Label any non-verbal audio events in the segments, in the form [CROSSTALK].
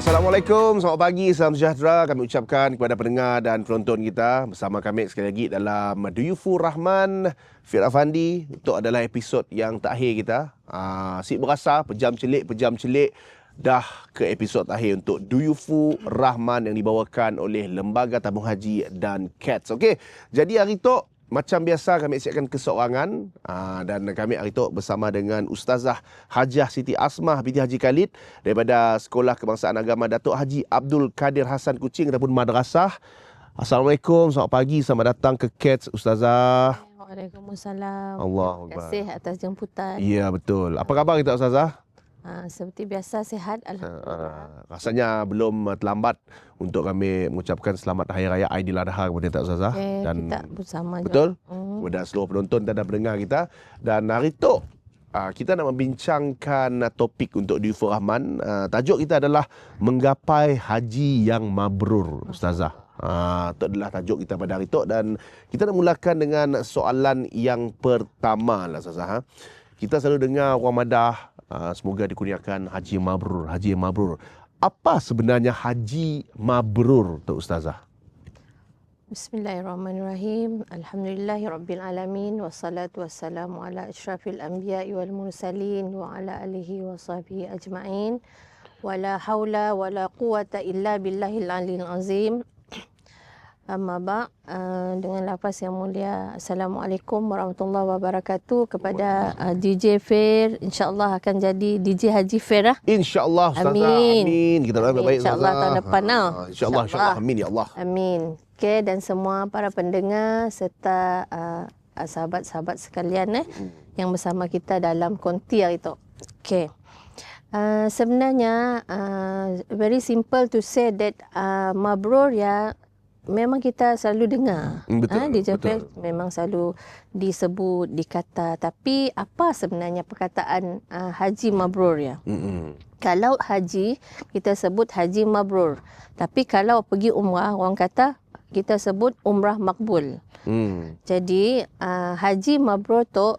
Assalamualaikum, selamat pagi, salam sejahtera kami ucapkan kepada pendengar dan penonton kita bersama kami sekali lagi dalam Duyufur Rahman Fir Afandi untuk adalah episod yang terakhir kita. Uh, Sik berasa, pejam celik, pejam celik dah ke episod terakhir untuk Duyufu Rahman yang dibawakan oleh Lembaga Tabung Haji dan CATS. Okey, jadi hari tu macam biasa kami siapkan keseorangan aa, dan kami hari itu bersama dengan Ustazah Hajah Siti Asmah binti Haji Khalid daripada Sekolah Kebangsaan Agama Datuk Haji Abdul Kadir Hasan Kuching ataupun madrasah. Assalamualaikum, selamat pagi, selamat datang ke CATS Ustazah. Waalaikumsalam. Allah Terima kasih atas jemputan. Ya, betul. Apa khabar kita Ustazah? Ha, seperti biasa sihat alhamdulillah. Uh, rasanya belum terlambat untuk kami mengucapkan selamat Hari Raya Aidiladha kepada Tak Ustazah. Okay, dan kita bersama betul? Hmm. kepada seluruh penonton dan pendengar kita. Dan hari itu uh, kita nak membincangkan topik untuk Duyufur Rahman. Tajuk kita adalah menggapai haji yang mabrur, Ustazah. Uh, itu adalah tajuk kita pada hari itu dan kita nak mulakan dengan soalan yang pertama lah Ustazah. Kita selalu dengar orang madah uh, semoga dikurniakan haji mabrur, haji mabrur. Apa sebenarnya haji mabrur tu Ustazah? Bismillahirrahmanirrahim. Alhamdulillahi rabbil alamin wassalatu wassalamu ala asyrafil anbiya'i wal mursalin wa ala alihi wa sahbihi ajma'in. Wala haula wala quwata illa billahil aliyil azim. Amma ba uh, dengan lafaz yang mulia Assalamualaikum warahmatullahi wabarakatuh kepada uh, DJ Fair insyaallah akan jadi DJ Haji Fair lah. InsyaAllah Ustazah. Amin. Amin. Kita doakan baik InsyaAllah tahun depan, tau. Ah, InsyaAllah. InsyaAllah. Amin ya Allah. Amin. Okey dan semua para pendengar serta uh, sahabat-sahabat sekalian eh yang bersama kita dalam konti hari itu. Okey. Uh, sebenarnya uh, very simple to say that uh, mabrur ya memang kita selalu dengar. Mm, betul, Ah, di Japel betul. memang selalu disebut, dikata. Tapi apa sebenarnya perkataan uh, haji mabrur ya? Mm-mm. Kalau haji, kita sebut haji mabrur. Tapi kalau pergi umrah, orang kata kita sebut umrah makbul. Mm. Jadi, uh, haji mabrur tu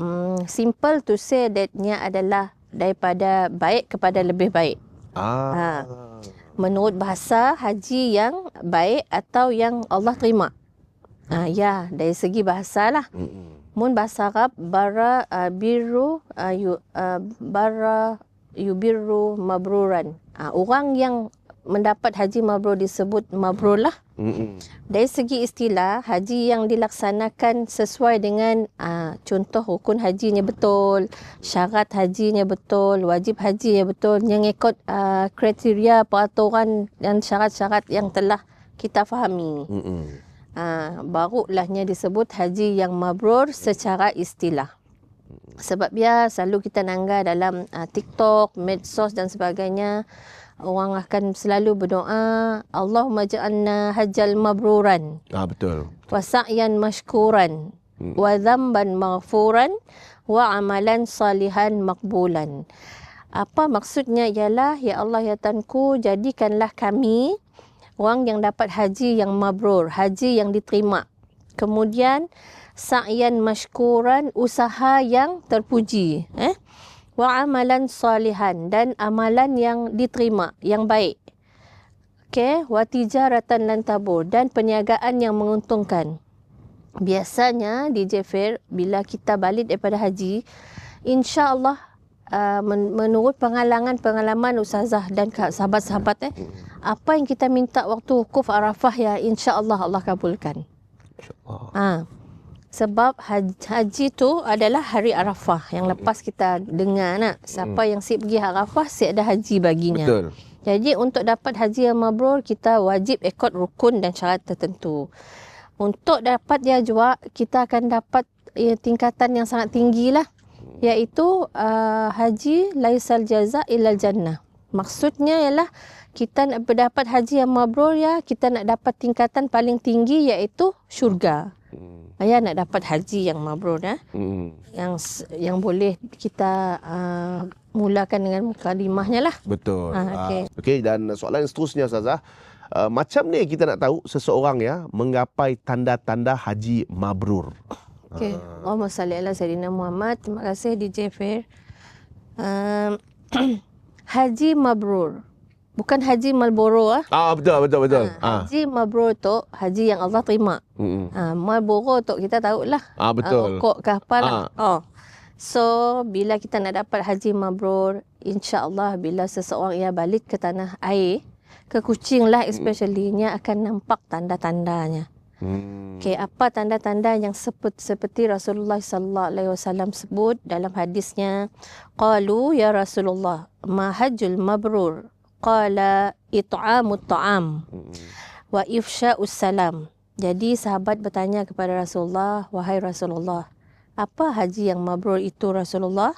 um, simple to say that nya adalah daripada baik kepada lebih baik. Ah. Menurut bahasa haji yang baik atau yang Allah terima. Ah ya, dari segi bahasa lah. Mm-mm. Mun bahasa Arab bara uh, biru uh, yu, uh, bara yubiru mabruran. Uh, orang yang mendapat haji mabrur disebut mabrur lah. Mm-mm. Dari segi istilah, haji yang dilaksanakan sesuai dengan uh, contoh rukun hajinya betul, syarat hajinya betul, wajib hajinya betul, yang ikut uh, kriteria peraturan dan syarat-syarat yang telah kita fahami. Mm-mm. Uh, barulahnya disebut haji yang mabrur secara istilah. Sebab ya selalu kita nangga dalam uh, TikTok, medsos dan sebagainya orang akan selalu berdoa Allahumma ja'alna hajjal mabruran Ah betul. wa sa'yan mashkuran Hmm. wa dhanban maghfuran wa amalan salihan makbulan. Apa maksudnya ialah ya Allah ya Tuhanku jadikanlah kami orang yang dapat haji yang mabrur, haji yang diterima. Kemudian sa'yan mashkuran usaha yang terpuji, eh? Wa amalan salihan dan amalan yang diterima, yang baik. Okey, wa tijaratan lan tabur dan perniagaan yang menguntungkan. Biasanya di Fair bila kita balik daripada haji, insya-Allah uh, men- menurut pengalaman-pengalaman ustazah dan sahabat-sahabat eh, apa yang kita minta waktu wukuf Arafah ya insya-Allah Allah kabulkan. InsyaAllah. Ha. Sebab haji, haji tu adalah hari Arafah yang lepas kita dengar nak siapa yang siap pergi Arafah siap ada haji baginya. Betul. Jadi untuk dapat haji yang mabrur kita wajib ikut rukun dan syarat tertentu. Untuk dapat dia juga kita akan dapat ya, tingkatan yang sangat tinggi lah iaitu uh, haji laisal jaza ilal jannah. Maksudnya ialah kita nak berdapat haji yang mabrur ya kita nak dapat tingkatan paling tinggi iaitu syurga. Mm. Ya nak dapat haji yang mabrur ya Mm. yang yang boleh kita uh, mulakan dengan mukadimahnya lah. Betul. Ah, okey. Ah, Okey dan soalan seterusnya Ustazah. Uh, macam ni kita nak tahu seseorang ya menggapai tanda-tanda haji mabrur. Okey. Allahumma salli ala Sayyidina Muhammad. Terima kasih DJ Fair. Um, haji mabrur. Bukan haji Marlboro ah. Ah betul betul betul. Ah. Haji mabrur tu haji yang Allah terima. Mm-mm. Ha, Marlboro tu kita tahulah. Ah betul. Ah, rokok ke apa lah. Oh. So, bila kita nak dapat haji mabrur, insya-Allah bila seseorang ia balik ke tanah air, ke Kuching lah especially, nya akan nampak tanda-tandanya. Hmm. Okay, apa tanda-tanda yang seperti, seperti Rasulullah sallallahu alaihi wasallam sebut dalam hadisnya qalu ya Rasulullah ma hajjul mabrur qala it'amut ta'am. Wa ifsha'us salam. Jadi sahabat bertanya kepada Rasulullah wahai Rasulullah apa haji yang mabrur itu Rasulullah?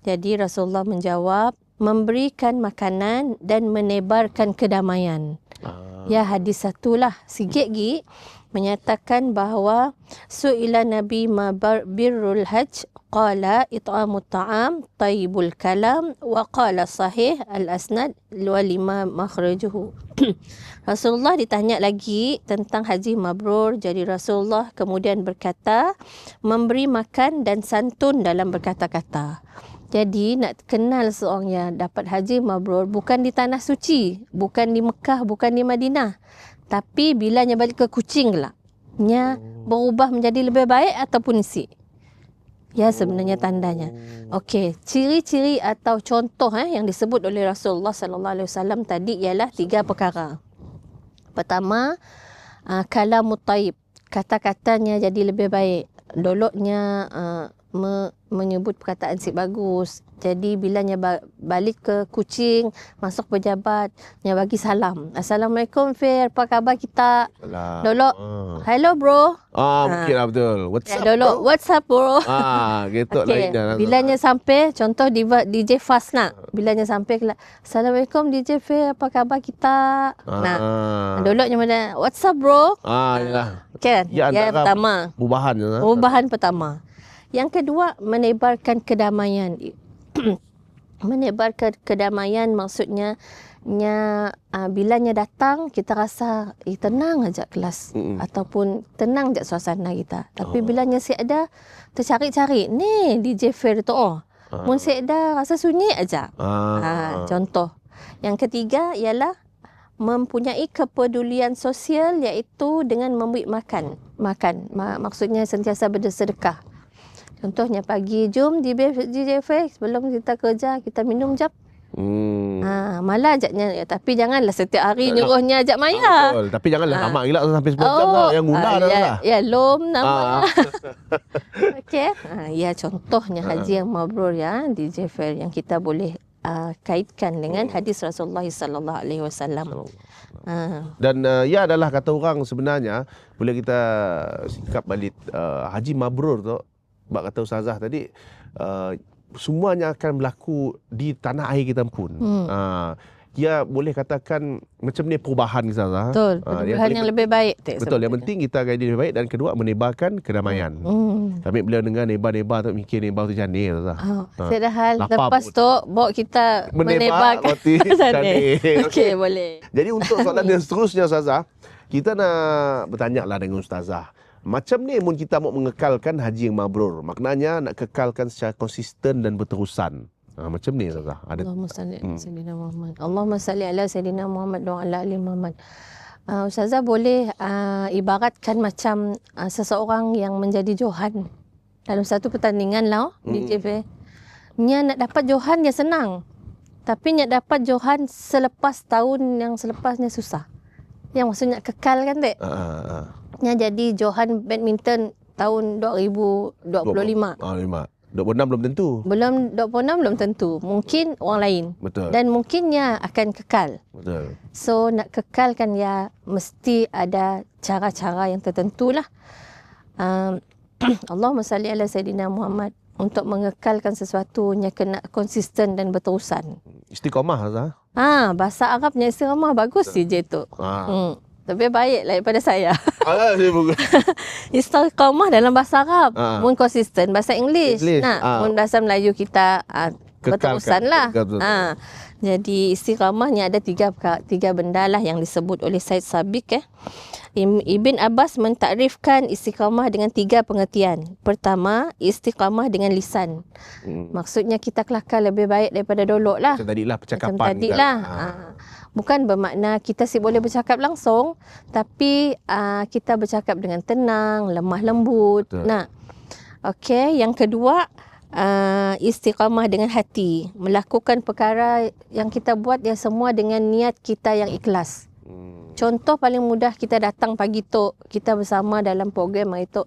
Jadi Rasulullah menjawab memberikan makanan dan menebarkan kedamaian. Ah. Ya hadis satu lah sikit lagi menyatakan bahawa suila Nabi ma bar- birrul hajj qala it'amut ta'am tayyibul kalam wa qala sahih al asnad wa lima makhrajuhu [CLEARS THROAT] Rasulullah ditanya lagi tentang haji mabrur jadi Rasulullah kemudian berkata memberi makan dan santun dalam berkata-kata jadi nak kenal seorang yang dapat haji mabrur bukan di tanah suci, bukan di Mekah, bukan di Madinah. Tapi bilanya balik ke Kuching lah. Nya berubah menjadi lebih baik ataupun si. Ya sebenarnya tandanya. Okey, ciri-ciri atau contoh eh yang disebut oleh Rasulullah sallallahu alaihi wasallam tadi ialah tiga perkara. Pertama, uh, kalamut taib. Kata-katanya jadi lebih baik. Doloknya uh, me, menyebut perkataan si bagus. Jadi bilanya ba- balik ke kucing, masuk pejabat, nya bagi salam. Assalamualaikum Fir, apa khabar kita? Alah. Dolok. Ah, Hello bro. ah mungkin lah betul. What's Ya, up? Dolok, bro? what's up bro? Ah, gitu Okey, lainnya. bilanya sampai contoh diva, DJ Fast nak. Bilanya sampai ke Assalamualaikum DJ Fir, apa khabar kita? Nah, Ah. doloknya mana? What's up bro? Ah, yalah. Kan? Ya, yang pertama. Perubahan lah. Perubahan pertama. Yang kedua, menebarkan kedamaian. [CLEARS THROAT] menebarkan kedamaian maksudnya nya uh, bilanya datang kita rasa eh, tenang aja kelas Mm-mm. ataupun tenang je suasana kita. Tapi Oh. bilanya si ada tercari-cari ni DJ Fair tu oh. Ah. Mun si ada rasa sunyi aja. Ah. Ha, contoh. Yang ketiga ialah mempunyai kepedulian sosial iaitu dengan memberi makan. Makan. Ma- maksudnya sentiasa bersedekah. Contohnya pagi, jom di JFX sebelum kita kerja, kita minum jap. Hmm. Ha, malah ajaknya. Ya, tapi janganlah setiap hari Tak nyuruhnya ajak maya. Betul. Tapi janganlah Ah. lama gila sampai 10 jam lah. Yang guna ah, dah ya, lah. ya, lom nama. Ah. [LAUGHS] Okey. Ha, ya contohnya haji yang mabrur ya di Fair yang kita boleh uh, kaitkan dengan Hmm. hadis Rasulullah sallallahu alaihi wasallam. Ha. Dan uh, ya adalah kata orang sebenarnya bila kita sikap balik uh, haji mabrur tu bab kata ustazah tadi uh, semuanya akan berlaku di tanah air kita pun. Hmm. Uh, dia boleh katakan macam ni perubahan ustazah. Betul. Ah, Perubahan paling yang lebih baik. tak Betul, yang penting kita akan jadi lebih baik dan kedua menebarkan kedamaian. Hmm. Tapi bila dengar nebar-nebar tu mikir nebar tu jani. Oh, Ha. Padahal Lapar lepas pun. tu bawa kita Menebar menebarkan roti [LAUGHS] candik. [LAUGHS] Okey, boleh. Jadi untuk soalan yang seterusnya Ustazah, kita nak bertanya lah dengan Ustazah. Macam ni mun kita mau mengekalkan haji yang mabrur. Maknanya nak kekalkan secara konsisten dan berterusan. Ha, macam ni Ustazah. Ada Allahumma salli ala Hmm. Sayyidina Muhammad. Allahumma salli ala Sayyidina Muhammad wa ala ali Muhammad. Uh, Ustazah boleh uh, ibaratkan macam uh, seseorang yang menjadi Johan dalam satu pertandingan lah oh, di Hmm. JV. Nya nak dapat Johan ya senang. Tapi nak dapat Johan selepas tahun yang selepasnya susah. Yang maksudnya kekal kan tak? Ha, ha, ha. Nya jadi Johan badminton tahun 2025. Ah, lima. 26 belum tentu. Belum 26 belum tentu. Mungkin orang lain. Betul. Dan mungkinnya akan kekal. Betul. So nak kekalkan ya mesti ada cara-cara yang tertentu lah. Um, [CLEARS THROAT] Allahumma salli ala Sayyidina Muhammad untuk mengekalkan sesuatu yang kena konsisten dan berterusan. Istiqamah Ustazah. Ah, bahasa Arabnya istiqamah bagus sih je tu. Ha. Hmm. Lebih baik lah daripada saya. Ah, saya bukan. Istiqamah dalam bahasa Arab. Ah. Mun konsisten bahasa English. English, Nah, ah. mun bahasa Melayu kita ah, Kekalkan. berterusan lah. Betul. Ha. Jadi istiqamahnya ada tiga tiga benda lah yang disebut oleh Said Sabik eh. Ibn Abbas mentakrifkan istiqamah dengan tiga pengertian. Pertama, istiqamah dengan lisan. Hmm. Maksudnya kita kelakar lebih baik daripada dolok lah. Macam tadi lah percakapan. Macam tadi kan. lah. Ha. Bukan bermakna kita si boleh bercakap langsung, tapi uh, kita bercakap dengan tenang, lemah lembut. Betul. Nah, okey. Yang kedua, uh, istiqamah dengan hati, melakukan perkara yang kita buat ya semua dengan niat kita yang ikhlas. Hmm. Contoh paling mudah kita datang pagi tu, kita bersama dalam program hari tu.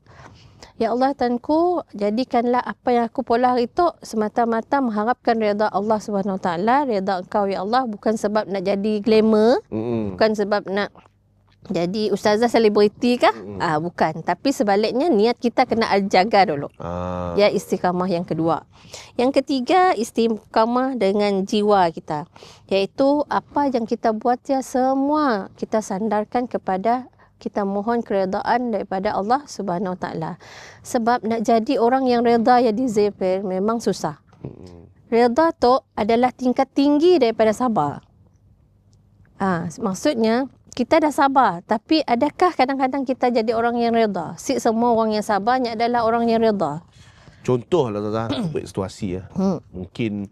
Ya Allah Tuanku, jadikanlah apa yang aku pola hari tu semata-mata mengharapkan redha Allah Subhanahu Wa Taala, redha Engkau ya Allah bukan sebab nak jadi glamour, Hmm. bukan sebab nak jadi ustazah selebriti kah? Mm-mm. Ah bukan, tapi sebaliknya niat kita kena jaga dulu. Ah. Ya istiqamah yang kedua. Yang ketiga istiqamah dengan jiwa kita. Iaitu apa yang kita buat ya semua kita sandarkan kepada kita mohon keredaan daripada Allah Subhanahu Taala. Sebab nak jadi orang yang reda ya di Zepir memang susah. Hmm. Reda tu adalah tingkat tinggi daripada sabar. Ah, maksudnya kita dah sabar, tapi adakah kadang-kadang kita jadi orang yang reda? Si semua orang yang sabarnya adalah orang yang reda. Contoh lah Zazah, buat situasi ya. Hmm. Mungkin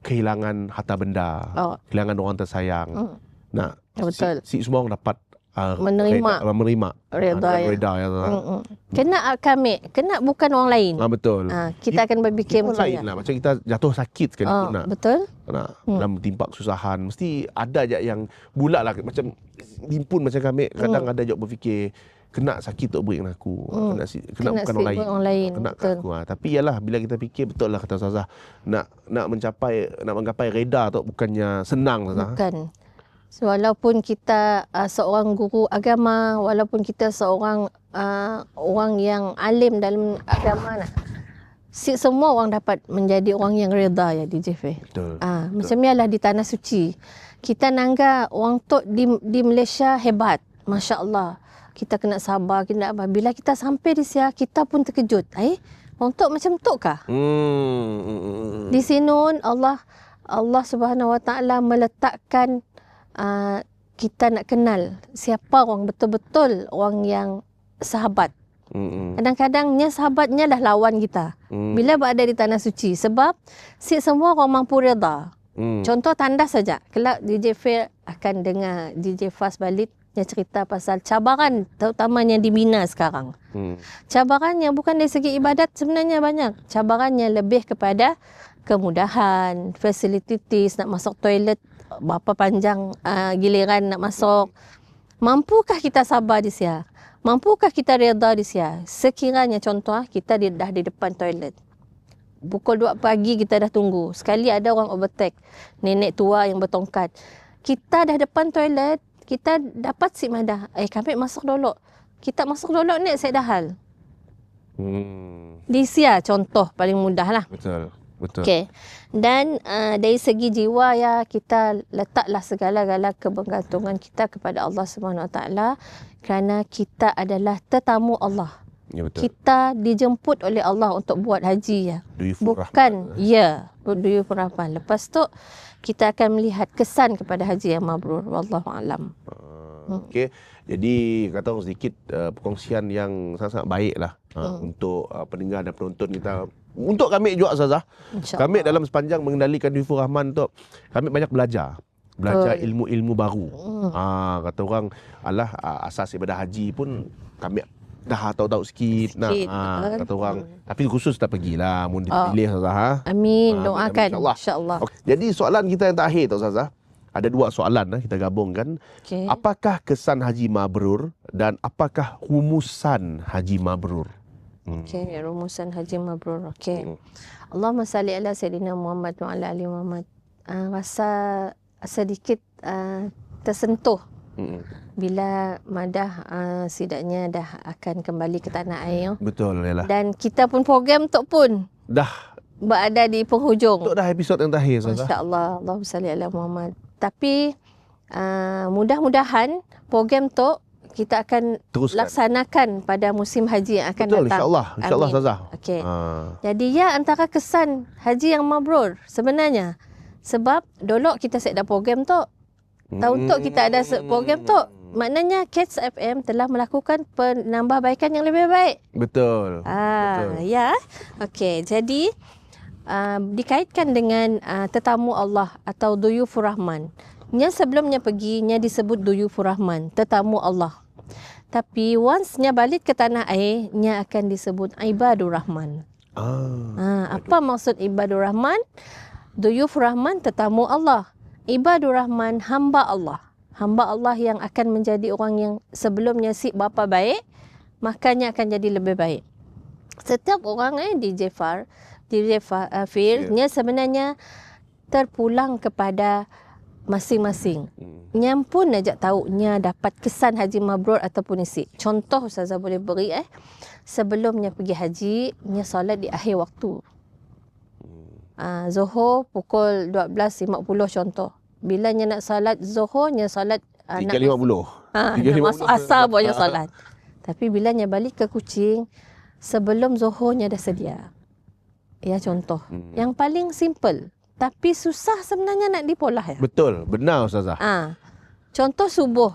kehilangan harta benda, Oh, kehilangan orang tersayang. hmm. Nah, Betul. Si, si semua orang dapat uh, Menerima. reda, menerima. Reda ya. Reda ya. Hmm, hmm. Kena kami, kena bukan orang lain. Ah, betul. Ah, kita akan berfikir Kita macam lain lah. Macam kita jatuh sakit sekali Oh, pun nak, betul? nak Hmm. dalam timpak kesusahan. Mesti ada je yang bulat lah. Macam himpun macam kami. Kadang ada je berfikir, kena sakit tak beri aku. Hmm. Kena, si- kena, bukan si orang lain. orang lain. Kena Betul. aku ha. Tapi yalah bila kita fikir betul lah kata Ustazah nak nak mencapai nak menggapai reda tu bukannya senang Ustazah. Bukan. So, walaupun kita uh, seorang guru agama, walaupun kita seorang uh, orang yang alim dalam agama, si semua orang dapat menjadi orang yang reda ya di JF. Betul. Ah, macam ni lah di tanah suci. Kita nangga orang tu di di Malaysia hebat. Masya Allah. Kita kena sabar, kena apa. Bila kita sampai di sini, kita pun terkejut. Eh, orang tu macam tu kah? Hmm. hmm, hmm, hmm. Di sini Allah Allah Subhanahu Wa Taala meletakkan uh, kita nak kenal siapa orang betul-betul orang yang sahabat. Hmm, hmm, Kadang-kadangnya sahabatnya dah lawan kita. hmm, Bila berada di tanah suci sebab si semua orang mampu reda. hmm. Contoh tanda saja. Kelak DJ Fair akan dengar DJ Fast balik dia cerita pasal cabaran terutamanya di Mina sekarang. Hmm. Cabarannya bukan dari segi ibadat sebenarnya banyak. Cabarannya lebih kepada kemudahan, facilities, nak masuk toilet berapa panjang uh, giliran nak masuk. Mampukah kita sabar di sini? Mampukah kita reda di sini? Sekiranya contoh ah, kita di, dah di depan toilet. Pukul 2 pagi kita dah tunggu. Sekali ada orang overtake. Nenek tua yang bertongkat. Kita dah depan toilet, kita dapat si madah. Eh kami masuk dulu. Kita masuk dulu ni saya dah hal. Hmm. Di sia contoh paling mudah lah. Betul. Betul. Okey. Dan uh, dari segi jiwa ya kita letaklah segala-gala kebergantungan kita kepada Allah Subhanahu Wa Taala kerana kita adalah tetamu Allah. Ya betul. Kita dijemput oleh Allah untuk buat haji ya. Bukan ya, perahman. Lepas tu kita akan melihat kesan kepada haji yang mabrur. Wallahu alam. Uh, Okey. Jadi kata orang sedikit uh, perkongsian yang sangat-sangat baik lah uh, Hmm. untuk uh, pendengar dan penonton kita. Untuk kami juga Ustazah. Kami dalam sepanjang mengendalikan Duyufur Rahman tu kami banyak belajar. Belajar ilmu-ilmu baru. Hmm. Ah kata orang alah ah, asas ibadah haji pun kami dah tahu-tahu sikit, nak Sikit, ah, betul. kata orang tapi khusus tak pergilah mun Ah. dipilih Ustazah ha. Amin. Ah, Doakan insyaAllah. insya-Allah. Okey, jadi soalan kita yang terakhir tu Ustazah. Ada dua soalan eh, kita gabungkan. Okey. Apakah kesan haji mabrur dan apakah rumusan haji mabrur? Hmm. Okey, rumusan haji mabrur. Okey. Hmm. Allahumma salli ala Sayyidina Muhammad wa ala ali Muhammad. Uh, rasa sedikit uh, tersentuh Hmm. bila madah uh, sidaknya dah akan kembali ke tanah air. Betul yalah. Dan kita pun program tu pun Dah berada di penghujung. untuk dah episod yang terakhir Ustazah. Masya Allah. Allahumma salli ala Muhammad. Tapi uh, mudah-mudahan program tu kita akan Teruskan. laksanakan pada musim haji yang akan Betul datang. insya-Allah. Insya-Allah. Ustazah. Okey. Ha. Jadi ya antara kesan haji yang mabrur sebenarnya sebab dulu kita set dah program tu. Tahun tu kita ada program tu. Maknanya Cats FM telah melakukan penambahbaikan yang lebih baik. Betul. Ah, Betul. ya. Okey, jadi uh, dikaitkan dengan uh, tetamu Allah atau duyufur rahman. Nya sebelumnya pergi nya disebut duyufur rahman, tetamu Allah. Tapi once nya balik ke tanah air, nya akan disebut ibadur rahman. Ah. Ha, apa maksud ibadur rahman? Duyufur rahman tetamu Allah. Ibadur rahman hamba Allah. Hamba Allah yang akan menjadi orang yang sebelumnya si bapa baik, makanya akan jadi lebih baik. Setiap orang eh DJ Far, DJ Far, uh, Fir, nya sebenarnya terpulang kepada masing-masing. Hmm. Nya pun ajak tahu nya dapat kesan haji mabrur ataupun isi. Contoh Ustazah boleh beri eh. Sebelumnya pergi haji, nya solat di akhir waktu. Uh, Zohor pukul 12.50 contoh. Bila nya nak solat Zohor, nya solat uh, nak, 350. ha, tiga [LAUGHS] nak lima masuk asar pun nya solat. Tapi bila nya balik ke Kuching, sebelum Zohor nya dah sedia. Ya contoh. Hmm. Yang paling simple. Tapi susah sebenarnya nak dipolah ya. Betul, benar Ustazah. Ah, contoh subuh.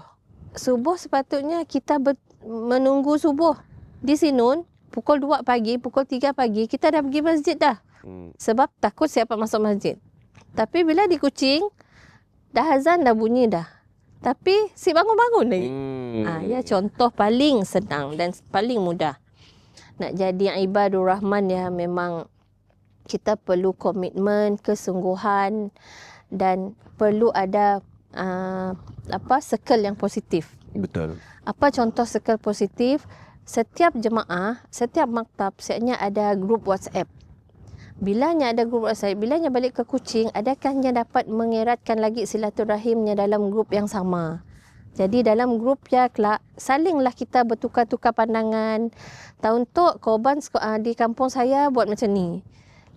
Subuh sepatutnya kita ber, menunggu subuh. Di Sinun, pukul 2 pagi, pukul 3 pagi, kita dah pergi masjid dah. Hmm. Sebab takut siapa masuk masjid. Tapi bila di Kuching, dah azan dah bunyi dah. Tapi si bangun-bangun lagi. Hmm. Ah, ya contoh paling senang dan paling mudah. Nak jadi ibadur rahman ya memang kita perlu komitmen, kesungguhan dan perlu ada uh, apa circle yang positif. Betul. Apa contoh circle positif? Setiap jemaah, setiap maktab sebenarnya ada grup WhatsApp. Bilanya ada grup WhatsApp, bilanya balik ke Kuching, adakah dia dapat mengeratkan lagi silaturahimnya dalam grup yang sama? Jadi dalam grup ya kelak salinglah kita bertukar-tukar pandangan. Tahun tu korban ah, di kampung saya buat macam ni.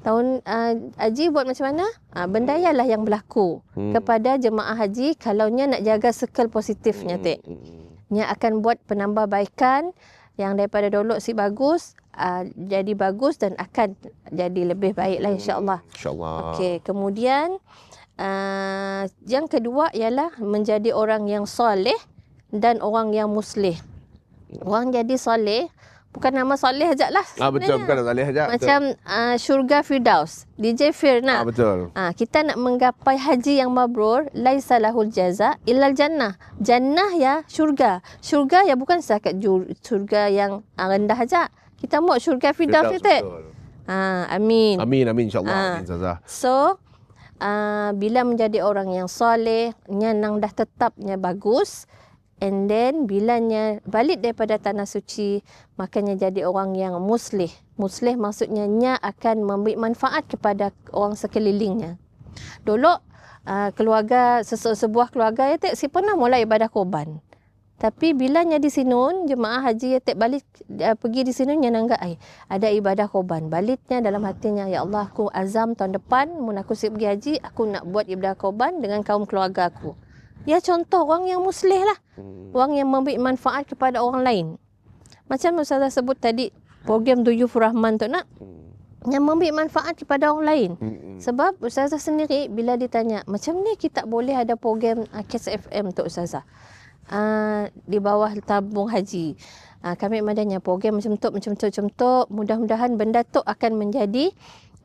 Tahun uh, haji buat macam mana? Uh, benda lah yang berlaku Hmm. kepada jemaah haji kalau nya nak jaga circle positifnya tek. Hmm. Nya akan buat penambahbaikan yang daripada dulu si bagus uh, jadi bagus dan akan jadi lebih baik lah insya-Allah. InsyaAllah. Okey, kemudian uh, yang kedua ialah menjadi orang yang soleh dan orang yang muslih. Orang jadi soleh bukan nama soleh aja lah. Ah betul, bukan nak salih aja. Macam uh, syurga Firdaus. DJ Fir Ah nak. betul. Ah, kita nak menggapai haji yang mabrur, laisa lahul jaza illal jannah. Jannah ya syurga. Syurga ya bukan setakat jur, syurga yang ah, rendah aja. Kita mau syurga Firdaus Firdaus. Ah, amin. Amin amin insyaAllah. Ah. Amin. So, uh, bila menjadi orang yang soleh, nya nang dah tetapnya bagus, and then bilanya balik daripada tanah suci, makanya jadi orang yang muslih. Muslih maksudnya nya akan memberi manfaat kepada orang sekelilingnya. Dulu uh, keluarga sebuah keluarga ya tak si pernah mulai ibadah korban. Tapi bilanya di Sinun, jemaah haji ya tak balik uh, pergi di Sinun yang nanggak ai ada ibadah korban. Baliknya dalam hatinya ya Allah aku azam tahun depan mun aku siap pergi haji aku nak buat ibadah korban dengan kaum keluarga aku. Ya contoh orang yang muslih lah. Hmm. Orang yang memberi manfaat kepada orang lain. Macam Ustazah sebut tadi program Duyuf Rahman tu nak yang memberi manfaat kepada orang lain. Hmm. Sebab Ustazah sendiri bila ditanya, macam ni kita boleh ada program uh, Kiss FM untuk Ustazah. Uh, di bawah tabung haji. Uh, kami madanya program macam tu, macam tu, macam tu. Mudah-mudahan benda tu akan menjadi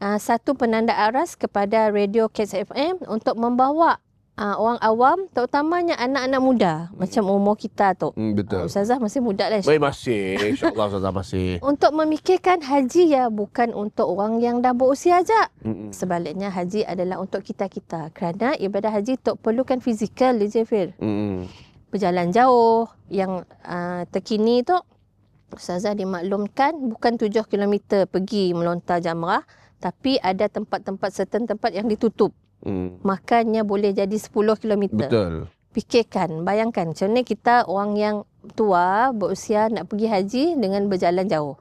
uh, satu penanda aras kepada Radio Kiss FM untuk membawa uh, orang awam, terutamanya anak-anak muda. Macam umur kita tu. Hmm, betul. Ustazah masih muda lah. Baik masih. InsyaAllah Ustazah masih. [LAUGHS] Untuk memikirkan haji ya bukan untuk orang yang dah berusia aja. Hmm. Sebaliknya haji adalah untuk kita-kita. Kerana ibadah haji tu perlukan fizikal DJ Fir. Hmm. Berjalan jauh yang uh, terkini tu Ustazah dimaklumkan bukan 7 km pergi melontar jamrah tapi ada tempat-tempat certain tempat yang ditutup. Hmm. Makanya boleh jadi 10 km. Betul. Fikirkan, bayangkan macam ni kita orang yang tua berusia nak pergi haji dengan berjalan jauh.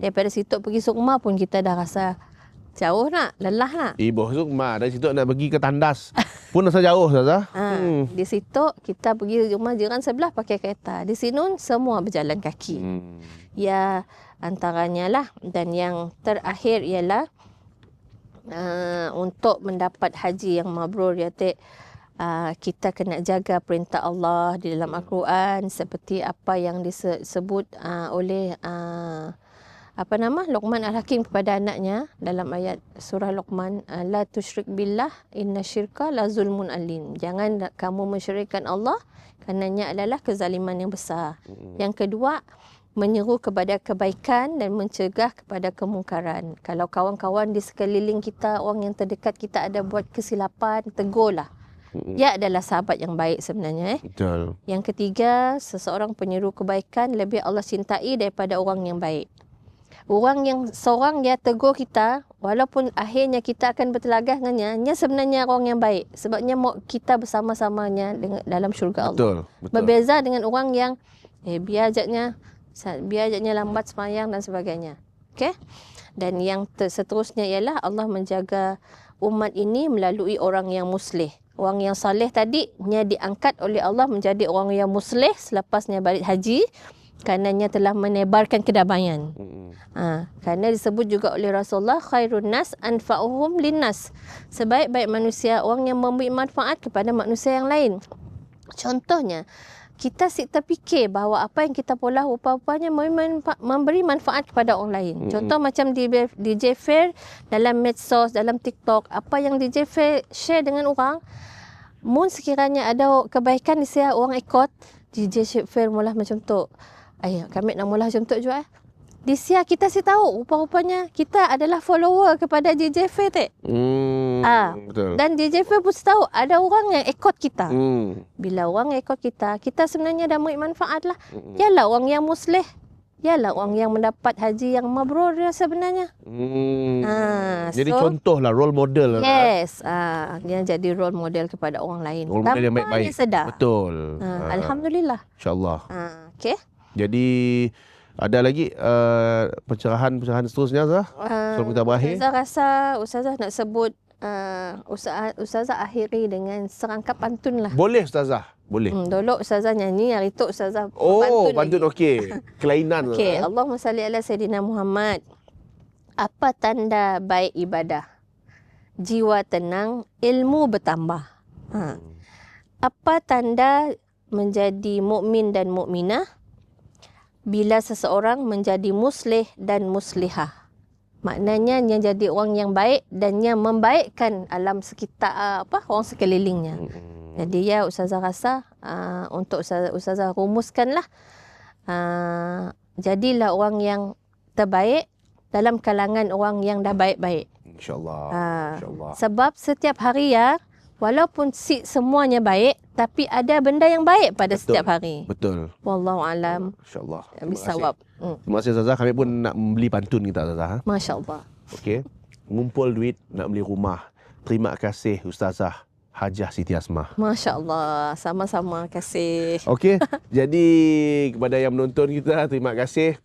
Daripada situ pergi Sukma pun kita dah rasa jauh nak, lelah nak. Ibu Sukma dari situ nak pergi ke tandas. [LAUGHS] Pun asal jauh Ustazah. Ha, hmm. Di situ kita pergi rumah jiran sebelah pakai kereta. Di sini semua berjalan kaki. Hmm. Ya antaranya lah dan yang terakhir ialah uh, untuk mendapat haji yang mabrur ya Tek. Uh, kita kena jaga perintah Allah di dalam Al-Quran seperti apa yang disebut uh, oleh uh, apa nama Luqman Al-Hakim kepada anaknya dalam ayat surah Luqman la tusyrik billah inna syirka la zulmun alim. Jangan kamu mensyirikkan Allah karenanya adalah kezaliman yang besar. Yang kedua menyeru kepada kebaikan dan mencegah kepada kemungkaran. Kalau kawan-kawan di sekeliling kita, orang yang terdekat kita ada buat kesilapan, tegurlah. Dia adalah sahabat yang baik sebenarnya. Eh. Betul. Yang ketiga, seseorang penyeru kebaikan lebih Allah cintai daripada orang yang baik. Orang yang seorang dia tegur kita, walaupun akhirnya kita akan bertelagah dengannya, dia sebenarnya orang yang baik. Sebabnya mau kita bersama-samanya dengan dalam syurga Allah. Betul. Betul. Berbeza dengan orang yang eh biar ajaknya biar ajaknya lambat semayang dan sebagainya. Okey? Dan yang ter- seterusnya ialah Allah menjaga umat ini melalui orang yang muslih. Orang yang saleh tadi nya diangkat oleh Allah menjadi orang yang muslih selepasnya balik haji karenanya telah menebarkan kedamaian. Ha, kerana disebut juga oleh Rasulullah khairun nas anfa'uhum linnas. Sebaik-baik manusia orang yang memberi manfaat kepada manusia yang lain. Contohnya, kita si terfikir bahawa apa yang kita pola rupa-rupanya memberi manfa- memberi manfaat kepada orang lain. Mm-mm. Contoh macam di DJ Fair dalam medsos, dalam TikTok, apa yang DJ Fair share dengan orang, mun sekiranya ada kebaikan di saya orang ikut, DJ Fair mula macam tu. Ayah, kami nak mula macam tu juga eh. Di sia kita si tahu rupa-rupanya kita adalah follower kepada Fair tak? Hmm. Ah. Betul. Dan Fair pun tahu ada orang yang ikut kita. Hmm. Bila orang yang ikut kita, kita sebenarnya dah ambil manfaat lah. Mm-mm. Yalah orang yang muslih. Yalah orang yang mendapat haji yang mabrur dia sebenarnya. Hmm. Ah, Jadi so- contoh lah role model lah. Yes, ah, dia jadi role model kepada orang lain. Role model yang baik-baik. sedar. Betul. Ah, Ah, Alhamdulillah. InsyaAllah. Ah, okay. Jadi ada lagi uh, pencerahan-pencerahan seterusnya Zah? Uh, Sebelum kita berakhir. Ustazah rasa Ustazah nak sebut uh, Ustazah, Ustazah akhiri dengan serangkap pantun lah. Boleh Ustazah. Boleh. Hmm, dulu Ustazah nyanyi, hari tu Ustazah Oh, pantun pantun lagi. okey. [LAUGHS] Kelainan lah. Okey, Allahumma salli ala Sayyidina Muhammad. Apa tanda baik ibadah? Jiwa tenang, ilmu bertambah. Ha. Apa tanda menjadi mukmin dan mukminah? Bila seseorang menjadi muslih dan muslihah. Maknanya dia jadi orang yang baik dan yang membaikkan alam sekitar ah, apa orang sekelilingnya. Hmm. Jadi ya Ustazah rasa uh, untuk Ustazah, Ustazah rumuskanlah uh, jadilah orang yang terbaik dalam kalangan orang yang dah baik-baik. InsyaAllah. Ah. InsyaAllah. Sebab setiap hari ya walaupun si semuanya baik tapi ada benda yang baik pada Betul. setiap hari. Betul. Wallahu alam InsyaAllah. Terima bisawab. Hmm. Terima kasih Zazah. Kami pun nak beli pantun kita Zazah. Ha? Masya-Allah. Okey. Ngumpul duit nak beli rumah. Terima kasih Ustazah Hajah Siti Asmah. Masya-Allah. Sama-sama kasih. Okey. Jadi kepada yang menonton kita terima kasih.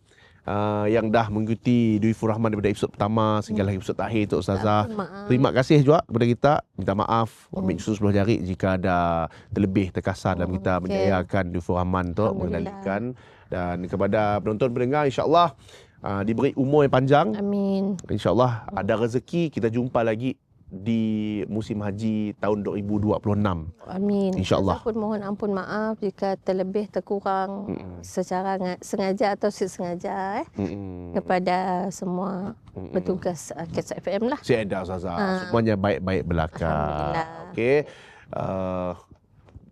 Uh, yang dah mengikuti Dwi Rahman daripada episod pertama sehingga hmm. episod terakhir untuk Ustazah. Terima kasih juga kepada kita. Minta maaf. Hmm. Ambil susu sebelah jari jika ada terlebih terkasar dalam Hmm, kita okey. menjayakan Dwi Rahman untuk mengendalikan. Dan kepada penonton pendengar insyaAllah uh, diberi umur yang panjang. Amin. InsyaAllah ada rezeki kita jumpa lagi di musim haji tahun 2026. Amin. InsyaAllah. Saya pun mohon ampun maaf jika terlebih terkurang Mm-mm. secara nga- sengaja atau tidak sengaja eh, Mm-mm. kepada semua Mm-mm. bertugas uh, Kids FM lah. Saya ada Zaza. Ah. Semuanya baik-baik belaka. Okey. Uh,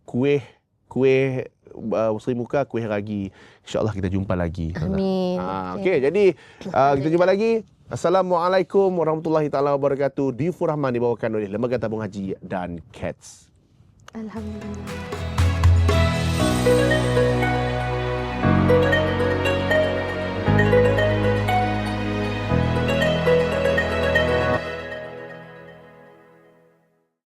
kuih kuih uh, Sri Muka kuih ragi. InsyaAllah kita jumpa lagi. Amin. Ah, Okey, jadi uh, kita jumpa lagi. Assalamualaikum warahmatullahi taala wabarakatuh. Difur Rahman dibawakan oleh Lembaga Tabung Haji dan Cats. Alhamdulillah.